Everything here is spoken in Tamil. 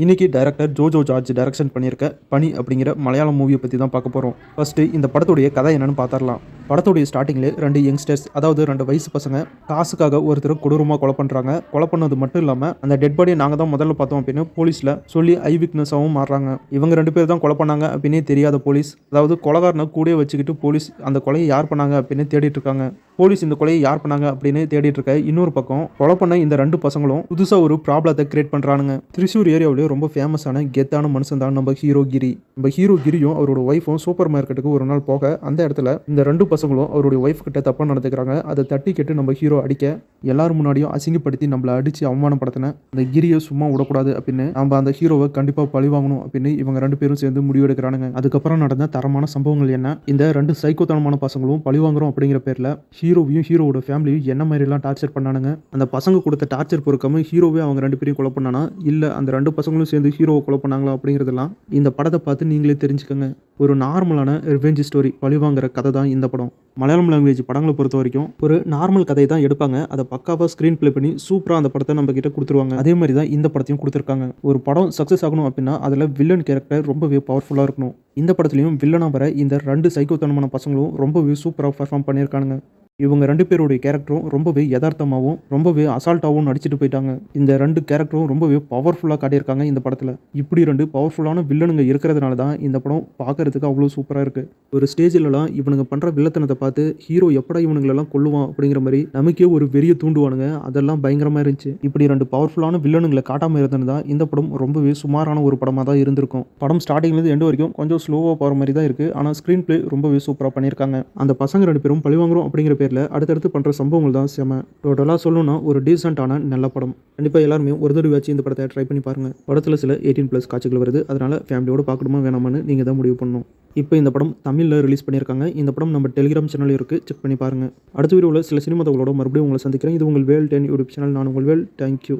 இன்னைக்கு டைரக்டர் ஜோஜோ ஜார்ஜ் டைரக்ஷன் பண்ணியிருக்க பனி அப்படிங்கிற மலையாளம் மூவியை பற்றி தான் பார்க்க போகிறோம் ஃபஸ்ட்டு இந்த படத்துடைய கதை என்னன்னு பார்த்துடலாம். படத்துடைய ஸ்டார்டிங்லேயே ரெண்டு யங்ஸ்டர்ஸ் அதாவது ரெண்டு வயசு பசங்க காசுக்காக ஒருத்தர் கொடூரமாக கொலை பண்ணுறாங்க கொலை பண்ணது மட்டும் இல்லாமல் அந்த டெட் பாடியை நாங்கள் தான் முதல்ல பார்த்தோம் அப்படின்னு போலீஸில் சொல்லி ஐ விக்னஸாகவும் மாறுறாங்க. இவங்க ரெண்டு பேர் தான் கொலை பண்ணாங்க அப்படின்னே தெரியாத போலீஸ் அதாவது கொலகாரனை கூடயே வச்சுக்கிட்டு போலீஸ் அந்த கொலையை யார் பண்ணாங்க அப்படின்னு தேடிட்டு இருக்காங்க. போலீஸ் இந்த கொலையை யார் பண்ணாங்க அப்படின்னு தேடிட்டு இருக்க இன்னொரு பக்கம் கொலை பண்ண இந்த ரெண்டு பசங்களும் புதுசாக ஒரு ப்ராப்ளத்தை கிரியேட் பண்ணுறானுங்க திருச்சூர் ஏரியாவிலேயே ரொம்ப ஃபேமஸான கெத்தான மனுஷன் தான் நம்ம ஹீரோ கிரி நம்ம ஹீரோ கிரியும் அவரோட ஒய்ஃபும் சூப்பர் மார்க்கெட்டுக்கு ஒரு நாள் போக அந்த இடத்துல இந்த ரெண்டு பசங்க பசங்களும் அவருடைய ஒய்ஃப் கிட்ட தப்பாக நடந்துக்கிறாங்க. அதை தட்டி கேட்டு நம்ம ஹீரோ அடிக்க எல்லாரும் முன்னாடியும் அசிங்கப்படுத்தி நம்மளை அடித்து அவமானப்படுத்தின அந்த கிரியை சும்மா விடக்கூடாது அப்படின்னு நம்ம அந்த ஹீரோவை கண்டிப்பாக பழி வாங்கணும் அப்படின்னு இவங்க ரெண்டு பேரும் சேர்ந்து முடிவெடுக்கிறானுங்க. அதுக்கப்புறம் நடந்த தரமான சம்பவங்கள் என்ன? இந்த ரெண்டு சைக்கோத்தனமான பசங்களும் பழி வாங்குறோம் அப்படிங்கிற பேரில் ஹீரோவையும் ஹீரோவோட ஃபேமிலியும் என்ன மாதிரிலாம் டார்ச்சர் பண்ணானுங்க? அந்த பசங்க கொடுத்த டார்ச்சர் பொறுக்காம ஹீரோவே அவங்க ரெண்டு பேரையும் கொலை பண்ணானா? இல்லை அந்த ரெண்டு பசங்களும் சேர்ந்து ஹீரோவை கொலை பண்ணாங்களா அப்படிங்கிறதெல்லாம் இந்த படத்தை பார்த்து நீங்களே தெரிஞ்சுக்கோங்க. ஒரு நார்மலான ரிவெஞ்ச் ஸ்டோரி பழிவாங்கிற கதை தான் இந்த படம். மலையாளம் லாங்குவேஜ் படங்களை பொறுத்த வரைக்கும் ஒரு நார்மல் கதையை தான் எடுப்பாங்க. அதை பக்காவாக ஸ்க்ரீன் ப்ளே பண்ணி சூப்பராக அந்த படத்தை நம்ம கிட்ட கொடுத்துருவாங்க. அதே மாதிரி தான் இந்த படத்தையும் கொடுத்துருக்காங்க. ஒரு படம் சக்ஸஸ் ஆகணும் அப்படின்னா அதில் வில்லன் கேரக்டர் ரொம்பவே பவர்ஃபுல்லாக இருக்கணும். இந்த படத்துலையும் வில்லனாக வர இந்த ரெண்டு சைக்கோத்தனமான பசங்களும் ரொம்பவே சூப்பராக பர்ஃபார்ம் பண்ணியிருக்கானுங்க. இவங்க ரெண்டு பேருடைய கேரக்டரும் ரொம்பவே யதார்த்தமாகவும் ரொம்பவே அசால்ட்டாகவும் நடிச்சிட்டு போயிட்டாங்க. இந்த ரெண்டு கேரக்டரும் ரொம்பவே பவர்ஃபுல்லாக காட்டியிருக்காங்க இந்த படத்தில். இப்படி ரெண்டு பவர்ஃபுல்லான வில்லனுங்க இருக்கிறதுனால தான் இந்த படம் பார்க்கறதுக்கு அவ்வளோ சூப்பராக இருக்குது ஒரு ஸ்டேஜிலலாம் இவனுங்க பண்ணுற வில்லத்தனத்தை பார்த்து ஹீரோ எப்படா இவனுங்களெல்லாம் கொள்ளுவான் அப்படிங்கிற மாதிரி நமக்கே ஒரு வெறிய தூண்டுவானுங்க. அதெல்லாம் பயங்கரமாக இருந்துச்சு. இப்படி ரெண்டு பவர்ஃபுல்லான வில்லனுங்களை காட்டாமல் இருந்திருந்தா இந்த படம் ரொம்பவே சுமாரான ஒரு படமாக தான் இருந்திருக்கும். படம் ஸ்டார்டிங்லேருந்து எண்டு வரைக்கும் கொஞ்சம் ஸ்லோவாக போகிற மாதிரி தான் இருக்குது ஆனால் ஸ்க்ரீன் ப்ளே ரொம்பவே சூப்பராக பண்ணியிருக்காங்க. அந்த பசங்க ரெண்டு பேரும் பழிவாங்குறோம் அப்படிங்கிற பேரில் அடுத்தடுத்து பண்ணுற சம்பவங்கள் தான் செம. டோட்டலாக சொல்லணும்னா ஒரு டீசெண்டான நல்ல படம். கண்டிப்பாக எல்லாருமே ஒரு தடவையாச்சும் இந்த படத்தை ட்ரை பண்ணி பாருங்கள் படத்தில் சில எயிட்டீன் ப்ளஸ் காட்சிகள் வருது. அதனால் ஃபேமிலியோடு பார்க்கணுமா வேணாமான்னு நீங்கள் தான் முடிவு பண்ணணும். இப்போ இந்த படம் தமிழில் ரிலீஸ் பண்ணியிருக்காங்க இந்த படம் நம்ம டெலிகிராம் சேனலில் இருக்குது செக் பண்ணி பாருங்கள் அடுத்த வீடியோவில் சில சினிமா தகவலோட மறுபடியும் உங்களை சந்திக்கிறேன். இது உங்கள் வேல் டென் யூடியூப் சேனல் நான் உங்கள் வேல். தேங்க்யூ